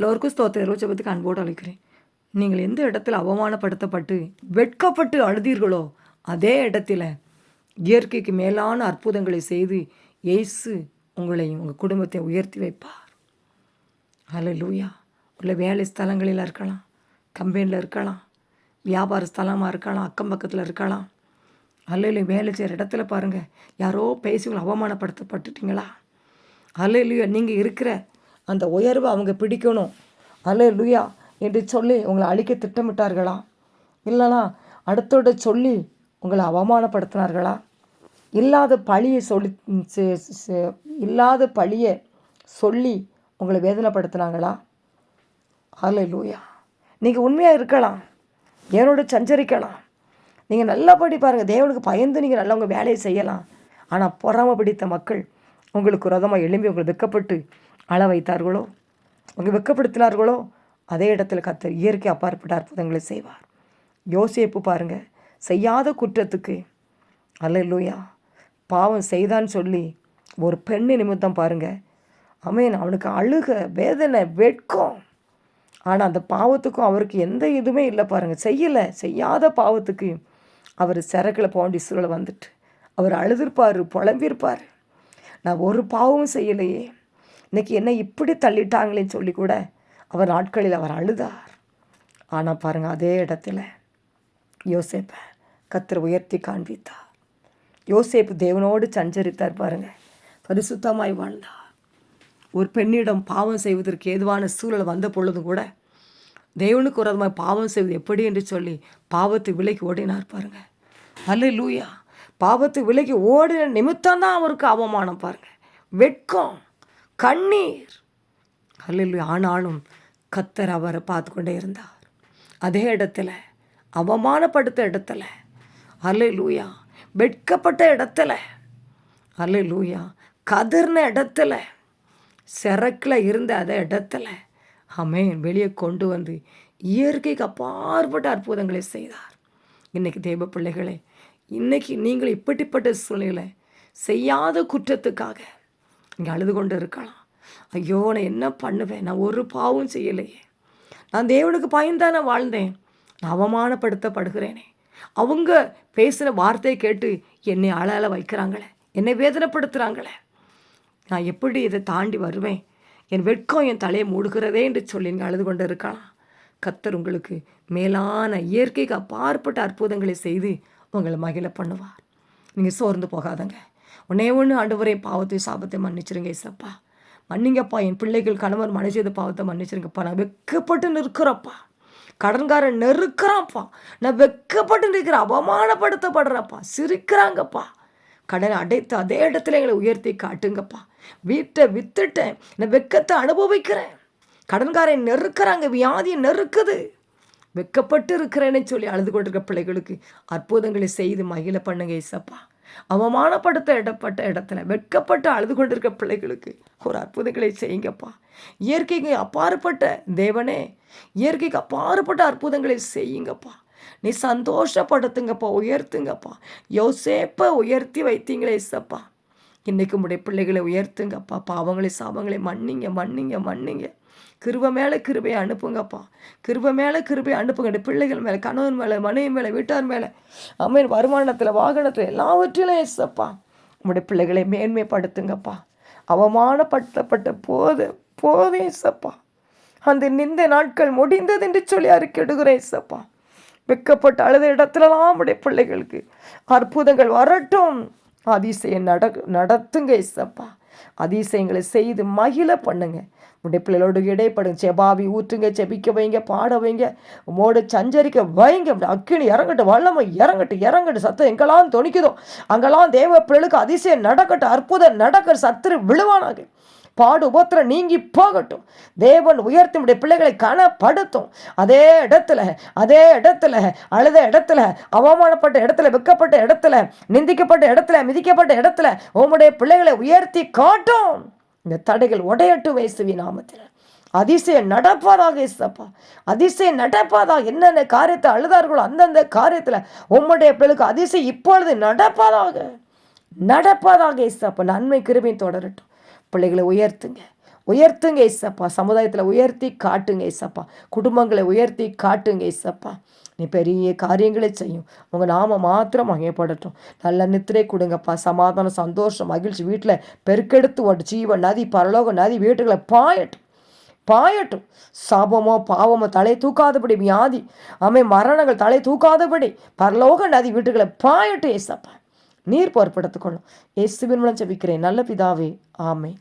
எல்லோருக்கும் ஸ்தோத்திரம். ஜபத்துக்கு அன்போடு அழைக்கிறேன். நீங்கள் எந்த இடத்துல அவமானப்படுத்தப்பட்டு வெட்கப்பட்டு அழுதீர்களோ அதே இடத்துல இயற்கைக்கு மேலான அற்புதங்களை செய்து எய்சு உங்களையும் உங்கள் குடும்பத்தை உயர்த்தி வைப்பார். ஹalleluya உள்ள வேலை ஸ்தலங்களில் இருக்கலாம் கம்பெனியில் இருக்கலாம் வியாபார ஸ்தலமாக இருக்கலாம் அக்கம் பக்கத்தில் இருக்கலாம். அல்லையில வேலை செய்கிற இடத்துல பாருங்கள் யாரோ பேசி உங்களை அவமானப்படுத்தப்பட்டுட்டீங்களா? அல்லையிலையோ நீங்கள் இருக்கிற அந்த உயர்வை அவங்க பிடிக்கணும். அல்லையிலுயா என்று சொல்லி உங்களை அழிக்க திட்டமிட்டார்களா? இல்லைனா அடுத்தோட சொல்லி உங்களை அவமானப்படுத்தினார்களா? இல்லாத பழியை சொல்லி இல்லாத பழியை சொல்லி உங்களை வேதனைப்படுத்தினாங்களா? லூயா நீங்கள் உண்மையாக இருக்கலாம். தேவனோட சஞ்சரிக்கலாம். நீங்கள் நல்லபடி பாருங்கள் தேவனுக்கு பயந்து நீங்கள் நல்லா உங்கள் வேலையை செய்யலாம். ஆனால் பொறாமை பிடித்த மக்கள் உங்களுக்கு ரதமாக எழும்பி உங்களை வெக்கப்பட்டு அழ வைத்தார்களோ அவங்க வெக்கப்படுத்தினார்களோ அதே இடத்துல கத்தர் இயற்கை அப்பாற்பட்ட அற்புதங்களை செய்வார். யோசிப்பு பாருங்கள் செய்யாத குற்றத்துக்கு அல்ல லூயா பாவம் செய்தான்னு சொல்லி ஒரு பெண்ணு நிமித்தம் பாருங்கள் அமேன் அவனுக்கு அழுக வேதனை வெட்கம். ஆனால் அந்த பாவத்துக்கும் அவருக்கு எந்த இதுவுமே இல்லை பாருங்கள் செய்யலை செய்யாத பாவத்துக்கு அவர் சிறக்கில் போண்டி சூழலை வந்துட்டு அவர் அழுதுருப்பார் புலம்பியிருப்பார். நான் ஒரு பாவமும் செய்யலையே. இன்னைக்கு என்ன இப்படி தள்ளிட்டாங்களேன்னு சொல்லி கூட அவர் நாட்களில் அவர் அழுதார். ஆனால் பாருங்கள் அதே இடத்துல யோசேப்பை கத்தர் உயர்த்தி காண்பித்தார். யோசேப்பு தேவனோடு சஞ்சரித்தார் பாருங்கள் பரிசுத்தமாய் வாழ்ந்தார். ஒரு பெண்ணிடம் பாவம் செய்வதற்கு ஏதுவான சூழல் வந்த பொழுதும் கூட தேவனுக்கு விரோதமாக பாவம் செய்வது எப்படி என்று சொல்லி பாவத்து விலைக்கு ஓடினார் பாருங்கள் அல்ல லூயா பாவத்து விலைக்கு ஓடின நிமித்தம் தான் அவருக்கு அவமானம் பாருங்க. வெட்கம். கண்ணீர். அல்ல ஆனாலும் கத்தர் அவரை பார்த்து கொண்டே இருந்தார். அதே இடத்துல அவமானப்படுத்த இடத்துல அல்ல லூயா வெட்கப்பட்ட இடத்துல அல்ல லூயா கதிர்ன இடத்துல சிறக்கில் இருந்த அதே இடத்துல அமேன் வெளியே கொண்டு வந்து இயற்கைக்கு அப்பாற்பட்ட அற்புதங்களை செய்தார். இன்னைக்கு தெய்வ பிள்ளைகளே இன்னைக்கு நீங்கள் இப்படிப்பட்ட சூழ்நிலை செய்யாத குற்றத்துக்காக இங்கே அழுது கொண்டு இருக்கலாம். ஐயோ நான் என்ன பண்ணுவேன்? நான் ஒரு பாவம் செய்யலையே. நான் தேவனுக்கு பயன்தானே வாழ்ந்தேன். நான் அவமானப்படுத்தப்படுகிறேனே. அவங்க பேசுகிற வார்த்தையை கேட்டு என்னை அழல வைக்கிறாங்களே என்னை வேதனைப்படுத்துகிறாங்களே நான் எப்படி இதை தாண்டி வருவேன்? என் வெட்கம் என் தலையை மூடுகிறதே என்று சொல்லி நீங்கள் அழுது கொண்டு இருக்கலாம். கத்தர் உங்களுக்கு மேலான இயற்கைக்கு அப்பாற்பட்ட அற்புதங்களை செய்து உங்களை மகிழ பண்ணுவார். நீங்கள் சோர்ந்து போகாதங்க. உன்னே ஒன்று ஆண்டவரே பாவத்தை சாபத்தை மன்னிச்சிருங்க ஏசப்பா மன்னிங்கப்பா என் பிள்ளைகள் கணவர் மனை பாவத்தை மன்னிச்சிருங்கப்பா. நான் வெக்கப்பட்டு நிற்கிறப்பா. கடன்காரன் நெருக்கிறான்ப்பா. நான் வெக்கப்பட்டு நிற்கிறேன் அவமானப்படுத்தப்படுறப்பா. சிரிக்கிறாங்கப்பா. கடனை அடைத்து அதே இடத்துல எங்களை உயர்த்தி காட்டுங்கப்பா. வீட்டை வித்துட்டேன். நான் வெக்கத்தை அனுபவிக்கிறேன். கடன்காரன் நெருக்கிறாங்க வியாதியை நெருக்குது. வெக்கப்பட்டு இருக்கிறேன்னு சொல்லி அழுது கொண்டிருக்க பிள்ளைகளுக்கு அற்புதங்களை செய்து மகிழ பண்ணுங்க இசப்பா அவமானப்படுத்த இடப்பட்ட இடத்துல வெட்கப்பட்டு அழுது கொண்டிருக்க பிள்ளைகளுக்கு ஒரு அற்புதங்களை செய்யுங்கப்பா. இயற்கைக்கு அப்பாற்பட்ட தேவனே இயற்கைக்கு அப்பாற்பட்ட அற்புதங்களை செய்யுங்கப்பா. நீ சந்தோஷப்படுத்துங்கப்பா உயர்த்துங்கப்பா. யோசேப்பை உயர்த்தி வைத்தீங்களே இசப்பா இன்னைக்கு உடைய பிள்ளைகளை உயர்த்துங்கப்பா. பாவங்களை சாபங்களை மன்னிங்க மன்னிங்க மன்னிங்க. கிருபை மேலே கிருபையை அனுப்புங்கப்பா. கிருபை மேலே கிருபையை அனுப்புங்க. பிள்ளைகள் மேலே கணவன் மேலே மனைவி மேலே வீட்டார் மேலே அம்மன் வருமானத்தில் வாகனத்தில் எல்லாவற்றிலும் எஸ்ஸப்பா உங்களுடைய பிள்ளைகளை மேன்மைப்படுத்துங்கப்பா. அவமானப்படுத்தப்பட்ட போது போதும் ஏசப்பா அந்த நிந்த நாட்கள் முடிந்தது என்று சொல்லி அறிக்கையிடுகிறேன் ஏசப்பா வெக்கப்பட்ட அழுத இடத்துலலாம் உடைய பிள்ளைகளுக்கு அற்புதங்கள் வரட்டும். அதிசயம் நட நடத்துங்க ஏசப்பா அதிசயங்களை செய்து மகிழ பண்ணுங்க. உடைய பிள்ளைகளோடு இடைப்படுங்க. செபாவி ஊற்றுங்க செபிக்க வைங்க பாட வைங்க. உமோடு சஞ்சரிக்க வைங்க. அக்கினி இறங்கட்டு வல்லமை இறங்கட்டு இறங்கட்டு சத்தம் எங்கெல்லாம் துணிக்குதோ அங்கெல்லாம் தேவ பிள்ளைகளுக்கு அதிசயம் நடக்கட்டும் அற்புதம் நடக்க சத்துரு விழுவானாங்க பாடு உபத்திரம் நீங்கி போகட்டும். தேவன் உயர்த்தி உடைய பிள்ளைகளை காணப்படுத்தும் அதே இடத்துல அதே இடத்துல அழுத இடத்துல அவமானப்பட்ட இடத்துல வெக்கப்பட்ட இடத்துல நிந்திக்கப்பட்ட இடத்துல மிதிக்கப்பட்ட இடத்துல உங்களுடைய பிள்ளைகளை உயர்த்தி காட்டும். இந்த தடைகள் உடையட்டும் வயசுவி நாமத்தில். அதிசயம் நடப்பதாக இசப்பா அதிசயம் நடப்பதாக என்னென்ன காரியத்தை அழுதார்களோ அந்தந்த காரியத்தில் உம்முடைய பிள்ளைகளுக்கு அதிசயம் இப்பொழுது நடப்பதாக நடப்பதாக இசப்பா நன்மை கிருபையும் தொடரட்டும். பிள்ளைகளை உயர்த்துங்க. உயர்த்துங்க ஏசப்பா. சமுதாயத்தில் உயர்த்தி காட்டுங்க ஏசப்பா. குடும்பங்களை உயர்த்தி காட்டுங்க ஏசப்பா. நீ பெரிய காரியங்களை செய்யும். உங்கள் நாம மாத்திரம் மகைப்படட்டும் நல்ல நித்திரை கொடுங்கப்பா. சமாதானம் சந்தோஷம் மகிழ்ச்சி. வீட்டில் பெருக்கெடுத்து ஓட்டு. ஜீவ நதி பரலோக நதி வீட்டுகளை பாயட்டும். பாயட்டும். சாபமோ பாவமோ தலை தூக்காதபடி வியாதி அமை மரணங்கள் தலை தூக்காதபடி பரலோக நதி வீட்டுகளை பாயட்டும் ஏசப்பா. நீர் பொறுப்படுத்திக் கொள்ளும் இயேசுவின் மூலம் ஜெபிக்கிறேன். நல்ல பிதாவே ஆமே